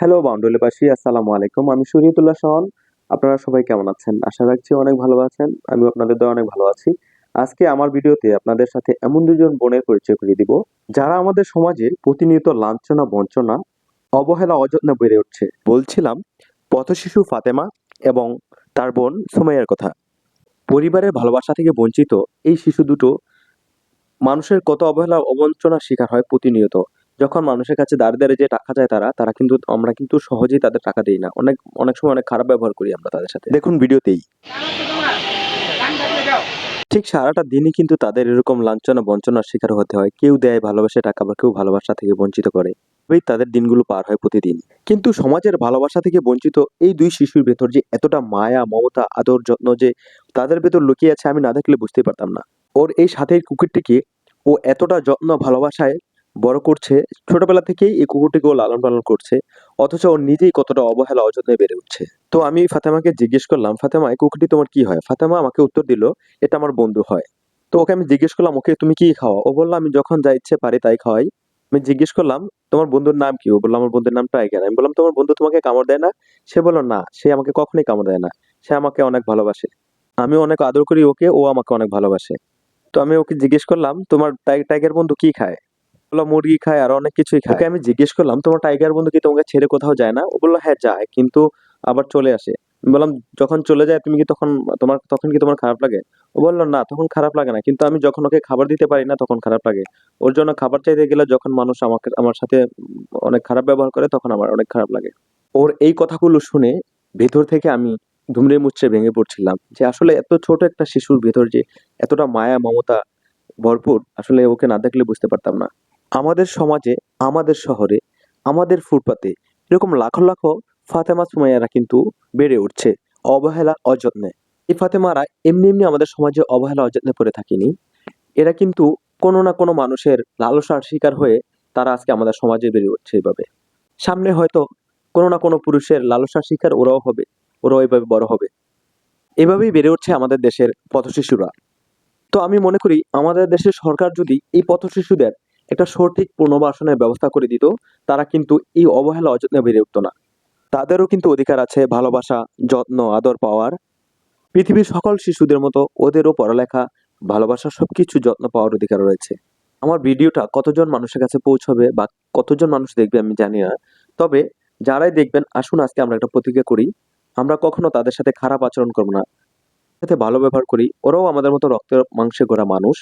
Hello বাউন্ডুলিবাসী আসসালামু আলাইকুম আমি শরীয়তুল্লাহ শাহন আপনারা সবাই কেমন আছেন? আশা রাখছি অনেক ভালো আছেন। আমি আপনাদের দ্বারা অনেক ভালো আছি। আজকে আমার ভিডিওতে আপনাদের সাথে এমন দুজন বোনের পরিচয় করিয়ে দিব, যারা আমাদের সমাজে প্রতিনিয়ত লাঞ্ছনা, বঞ্চনা, অবহেলা, অযত্নে বেড়ে উঠছে। বলছিলাম, পথশিশু ফাতেমা এবং তার বোন সুমাইয়ার কথা। পরিবারের ভালোবাসা থেকে বঞ্চিত এই শিশু দুটো মানুষের কত অবহেলা, অবঞ্চনার শিকার হয় প্রতিনিয়ত। যখন মানুষের কাছে দাঁড়িয়ে দাঁড়িয়ে যে টাকা চায় তারা তারা কিন্তু আমরা কিন্তু সহজেই তাদের টাকা দিই না। অনেক অনেক সময় অনেক খারাপ ব্যবহার করি আমরা তাদের সাথে। দেখুন ভিডিওতেই। ঠিক সারাটা দিনই কিন্তু তাদের এরকম লাঞ্ছনা বঞ্চনার শিকার হতে হয়। কেউ দেয় ভালোবাসে টাকা বা কেউ ভালোবাসা থেকে বঞ্চিত করে। এই তাদের দিনগুলো পার হয় প্রতিদিন। কিন্তু সমাজের ভালোবাসা থেকে বঞ্চিত এই দুই শিশুর ভেতর যে এতটা মায়া মমতা আদর যত্ন যে তাদের ভেতর লুকিয়ে আছে আমি না দেখলে বুঝতে পারতাম না। ওর এই সাথের কুকুরটিকে ও এতটা যত্ন ভালোবাসায় বড় করছে, ছোটবেলা থেকেই এই কুকুরটিকে ও লালন পালন করছে, অথচ ও নিজেই কতটা অবহেলা অযত্নে বেড়ে উঠছে। তো আমি ফাতেমাকে জিজ্ঞেস করলাম, ফাতেমা, এই কুকুরটি তোমার কি হয়? ফাতেমা আমাকে উত্তর দিল, এটা আমার বন্ধু হয়। তো ওকে আমি জিজ্ঞেস করলাম, ওকে, তুমি কি খাওয়া ও বলল, আমি যখন যা ইচ্ছে পারি তাই খাওয়াই। আমি জিজ্ঞেস করলাম, তোমার বন্ধুর নাম কি? ও বলল, আমার বন্ধুর নাম টাইগার। আমি বললাম, তোমার বন্ধু তোমাকে কামড় দেয় না? সে বলল, না, সে আমাকে কখনোই কামড় দেয় না। সে আমাকে অনেক ভালোবাসে। আমি অনেক আদর করি ওকে, ও আমাকে অনেক ভালোবাসে। তো আমি ওকে জিজ্ঞেস করলাম, তোমার টাই- টাইগার বন্ধু কি খায়? বলল, মুরগি খায় আর অনেক কিছুই খায়। আমি জিজ্ঞেস করলাম, তোমার টাইগার বন্ধু কি তোমাকে ছেড়ে কোথাও যায় না? ও বলল হ্যাঁ যায়, কিন্তু আবার চলে আসে। বললাম, যখন চলে যায়, তুমি কি তখন, তোমার, তখন কি তোমার খারাপ লাগে? ও বলল, না, তখন খারাপ লাগে না, কিন্তু আমি যখন ওকে খাবার দিতে পারি না, তখন খারাপ লাগে। ওর জন্য খাবার চাইতে গেলে যখন মানুষ আমাকে, আমার সাথে অনেক খারাপ ব্যবহার করে, তখন আমার অনেক খারাপ লাগে। ওর এই কথাগুলো শুনে ভেতর থেকে আমি ধুমড়ে মুচড়ে ভেঙে পড়ছিলাম যে আসলে এত ছোট একটা শিশুর ভেতর যে এতটা মায়া, মমতা ভরপুর, আসলে ওকে না দেখলে বুঝতে পারতাম না। আমাদের সমাজে, আমাদের শহরে, আমাদের ফুটপাতে এরকম লাখো লাখো ফাতেমা সুমাইয়ারা কিন্তু বেড়ে উঠছে অবহেলা অযত্নে। এই ফাতেমারা এমনি এমনি আমাদের সমাজে অবহেলা অযত্নে পড়ে থাকেনি। এরা কিন্তু কোনো না কোনো মানুষের লালসার শিকার হয়ে তারা আজকে আমাদের সমাজে বেড়ে উঠছে এইভাবে সামনে হয়তো কোনো না কোনো পুরুষের লালসার শিকার ওরাও হবে, ওরাও এইভাবে বড় হবে। এভাবেই বেড়ে উঠছে আমাদের দেশের পথশিশুরা। তো আমি মনে করি আমাদের দেশের সরকার যদি এই পথশিশুদের একটা সঠিক পুনর্বাসনের ব্যবস্থা করে দিত, তারা কিন্তু এই অবহেলা অযত্নে বেড়ে উঠতো না। তাদেরও কিন্তু অধিকার আছে ভালোবাসা, যত্ন, আদর পাওয়ার। পৃথিবীর সকল শিশুদের মতো ওদেরও পড়ালেখা, ভালোবাসা সবকিছু যত্ন পাওয়ার অধিকার রয়েছে। আমার ভিডিওটা কতজন মানুষের কাছে পৌঁছবে বা কতজন মানুষ দেখবে আমি জানি না। তবে যারাই দেখবেন, আসুন আজকে আমরা একটা প্রতিজ্ঞা করি, আমরা কখনো তাদের সাথে খারাপ আচরণ করব না। সাথে ভালো ব্যবহার করি, ওরাও আমাদের মতো রক্তের মাংসে গড়া মানুষ।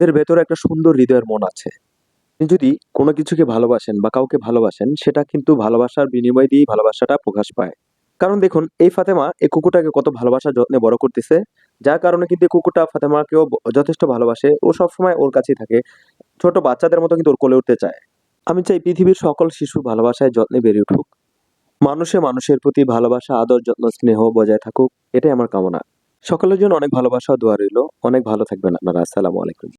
এর ভেতরে একটা সুন্দর হৃদয়ের মন আছে। আপনি যদি কোনো কিছুকে ভালোবাসেন বা কাউকে ভালোবাসেন, সেটা কিন্তু ভালোবাসার বিনিময় দিয়েই ভালোবাসাটা প্রকাশ পায়। কারণ দেখুন, এই ফাতেমা এই কুকুরটাকে কত ভালোবাসা যত্নে বড় করতেছে, যার কারণে কিন্তু এই কুকুরটা ফাতেমাকেও যথেষ্ট ভালোবাসে ও সবসময় ওর কাছেই থাকে। ছোট বাচ্চাদের মতো কিন্তু ওর কোলে উঠতে চায়। আমি চাই পৃথিবীর সকল শিশু ভালোবাসায় যত্নে বেড়ে উঠুক। মানুষে মানুষের প্রতি ভালোবাসা, আদর, যত্ন, স্নেহ বজায় থাকুক, এটাই আমার কামনা। সকলের জন্য অনেক ভালোবাসা দোয়া রইল। অনেক ভালো থাকবেন আপনারা। আসসালামু আলাইকুম।